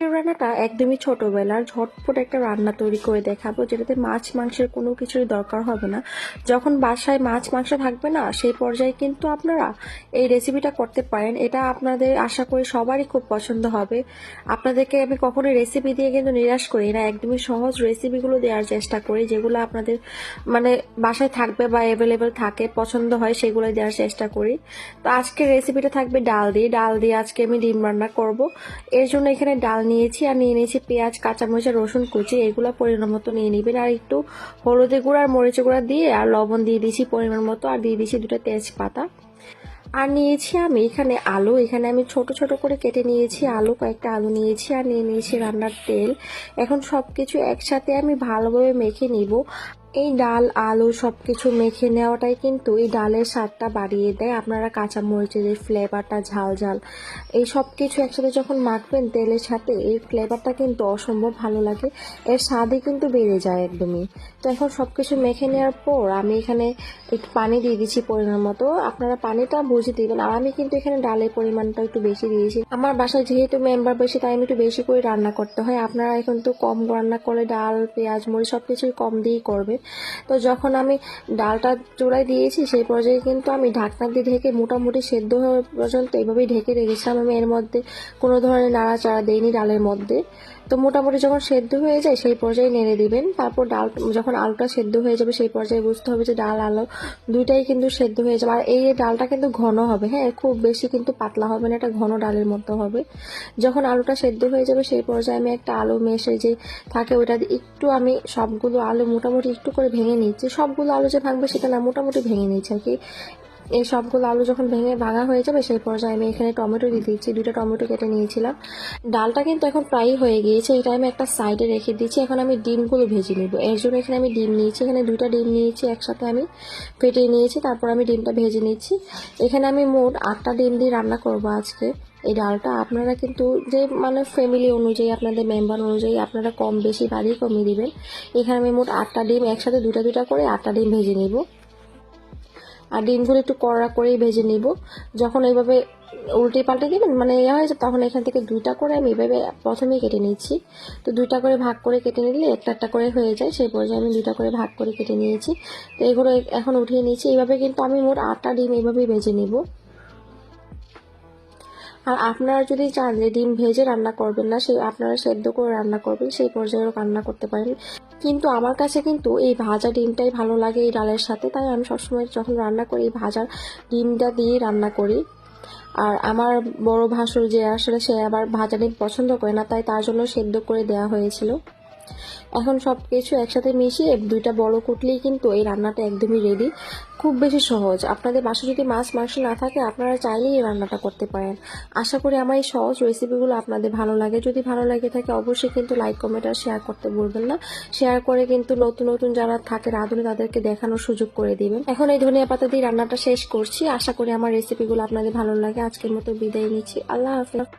রান্নাটা একদমই ছোটবেলার ঝটপট একটা রান্না তৈরি করে দেখাবো, যেটাতে মাছ মাংসের কোনো কিছুরই দরকার হবে না। যখন বাসায় মাছ মাংস থাকবে না, সেই পর্যায়ে কিন্তু আপনারা এই রেসিপিটা করতে পারেন। এটা আপনাদের আশা করি সবারই খুব পছন্দ হবে। আপনাদেরকে আমি কখনোই রেসিপি দিয়ে কিন্তু নিরাশ করি না। একদমই সহজ রেসিপিগুলো দেওয়ার চেষ্টা করি, যেগুলো আপনাদের মানে বাসায় থাকবে বা অ্যাভেলেবেল থাকে, পছন্দ হয় সেগুলো দেওয়ার চেষ্টা করি। তো আজকে রেসিপিটা থাকবে ডাল দিয়ে। ডাল দিয়ে আজকে আমি ডিম রান্না করব। এর জন্য এখানে ডাল নিয়েছি আর নিয়ে নিয়েছি পেঁয়াজ, কাঁচামরিচ আর রসুন, কুচি, এগুলো পরিমাণ মতো নিয়ে নেবেন। আর একটু হলুদের গুঁড়ো আর মরিচের গুঁড়া দিয়ে আর লবণ দিয়ে দিয়েছি পরিমাণ মতো, আর দিয়ে দিয়েছি দুটো তেজপাতা। আর নিয়েছি আমি এখানে আলু, এখানে আমি ছোট ছোট করে কেটে নিয়েছি আলু, কয়েকটা আলু নিয়েছি আর নিয়ে নিয়েছি রান্নার তেল। এখন সব কিছু একসাথে আমি ভালোভাবে মেখে নিব। এই ডাল, আলু সব কিছু মেখে নেওয়াটাই কিন্তু এই ডালের স্বাদটা বাড়িয়ে দেয়। আপনারা কাঁচা মরিচের এই ফ্লেভারটা ঝাল ঝাল, এই সব কিছু একসাথে যখন মাখবেন তেলের সাথে, এই ফ্লেভারটা কিন্তু অসম্ভব ভালো লাগে। এর স্বাদই কিন্তু বেড়ে যায় একদমই। তো এখন সব কিছু মেখে নেওয়ার পর আমি এখানে একটু পানি দিয়ে দিচ্ছি পরিমাণ মতো। আপনারা পানিটা বুঝে দিবেন। আর আমি কিন্তু এখানে ডালের পরিমাণটা একটু বেশি দিয়েছি। আমার বাসায় যেহেতু মেম্বার বেশি, তাই আমি একটু বেশি করে রান্না করতে হয়। আপনারা এখন তো কম রান্না করলে ডাল, পেঁয়াজ, মরিচ সব কিছুই কম দিয়েই করবে তো যখন আমি ডালটা চূড়ায় দিয়েছি, সেই পর্যায়ে কিন্তু আমি ঢাকনা দিয়ে ঢেকে মোটামুটি সেদ্ধ হওয়া পর্যন্ত এইভাবেই ঢেকে রেখেছিলাম। আমি এর মধ্যে কোনো ধরনের নাড়াচাড়া দেইনি ডালের মধ্যে। তো মোটামুটি যখন সেদ্ধ হয়ে যায়, সেই পর্যায়ে নেড়ে দিবেন। তারপর ডাল, যখন আলুটা সেদ্ধ হয়ে যাবে, সেই পর্যায়ে বুঝতে হবে যে ডাল, আলু দুইটাই কিন্তু সেদ্ধ হয়ে যাবে। আর এই ডালটা কিন্তু ঘন হবে হ্যাঁ? খুব বেশি কিন্তু পাতলা হবে না, এটা ঘন ডালের মতো হবে। যখন আলুটা সেদ্ধ হয়ে যাবে, সেই পর্যায়ে আমি একটা আলু মেশে যে থাকে, ওইটা একটু আমি সবগুলো আলু মোটামুটি একটু করে ভেঙে নিচ্ছি। সবগুলো আলু যে ভাঙবে, সেটা না, মোটামুটি ভেঙে নিচ্ছি আর কি। এই সবগুলো আলু যখন ভেঙে ভাঙা হয়ে যাবে, সেই পর্যায়ে আমি এখানে টমেটো দিয়ে দিচ্ছি। দুটো টমেটো কেটে নিয়েছিলাম। ডালটা কিন্তু এখন ফ্রাই হয়ে গিয়েছে। এটা আমি একটা সাইডে রেখে দিচ্ছি। এখন আমি ডিমগুলো ভেজে নেব। এর জন্য এখানে আমি ডিম নিয়েছি। এখানে দুইটা ডিম নিয়েছি, একসাথে আমি ফেটিয়ে নিয়েছি। তারপর আমি ডিমটা ভেজে নিচ্ছি। এখানে আমি মোট আটটা ডিম দিয়ে রান্না করব আজকে এই ডালটা। আপনারা কিন্তু যে মানে ফ্যামিলি অনুযায়ী, আপনাদের মেম্বার অনুযায়ী, আপনারা কম বেশি বাড়িয়ে কমিয়ে দেবেন। এখানে আমি মোট আটটা ডিম একসাথে দুটা দুটা করে আটটা ডিম ভেজে নিব। আর ডিমগুলো একটু কড়া করেই ভেজে নিব। যখন এইভাবে উল্টে পাল্টে দিবেন মানে ইয়ে হয়ে যায় তখন এখান থেকে দুইটা করে আমি এইভাবে প্রথমেই কেটে নিয়েছি। তো দুইটা করে ভাগ করে কেটে নিলে একটা একটা করে হয়ে যায়, সেই পর্যায়ে আমি দুইটা করে ভাগ করে কেটে নিয়েছি। তো এগুলো এখন উঠিয়ে নিয়েছি। এইভাবে কিন্তু আমি মোট আটটা ডিম এইভাবেই ভেজে নিব। আর আপনারা যদি চান যে ডিম ভেজে রান্না করবেন না সেই আপনারা সেদ্ধ করে রান্না করবেন, সেই পর্যায়েও রান্না করতে পারেন। কিন্তু আমার কাছে কিন্তু এই ভাজা ডিমটাই ভালো লাগে এই ডালের সাথে। তাই আমি সবসময় যখন রান্না করি, এই ভাজার ডিমটা দিয়ে রান্না করি। আর আমার বড় ভাসুর যে আসলে সে আবার ভাজা ডিম পছন্দ করে না, তাই তার জন্য সেদ্ধ করে দেয়া হয়েছিল। এখন সব কিছু একসাথে মিশিয়ে দুইটা বড় কুটলেই কিন্তু এই রান্নাটা একদমই রেডি খুব বেশি সহজ। আপনাদের বাসায় যদি মাছ মাংস না থাকে, আপনারা চাইলেই এই রান্নাটা করতে পারেন। আশা করি আমার এই সহজ রেসিপিগুলো আপনাদের ভালো লাগে। যদি ভালো লাগে থাকে, অবশ্যই কিন্তু লাইক কমেন্ট আর শেয়ার করতে ভুলবেন না। শেয়ার করে কিন্তু নতুন নতুন যারা থাকে রাঁধুনি, তাদেরকে দেখানোর সুযোগ করে দিবেন। এখন এই ধনিয়া পাতা দিয়ে রান্নাটা শেষ করছি। আশা করি আমার রেসিপিগুলো আপনাদের ভালো লাগে। আজকের মতো বিদায় নিচ্ছি। আল্লাহ হাফেজ।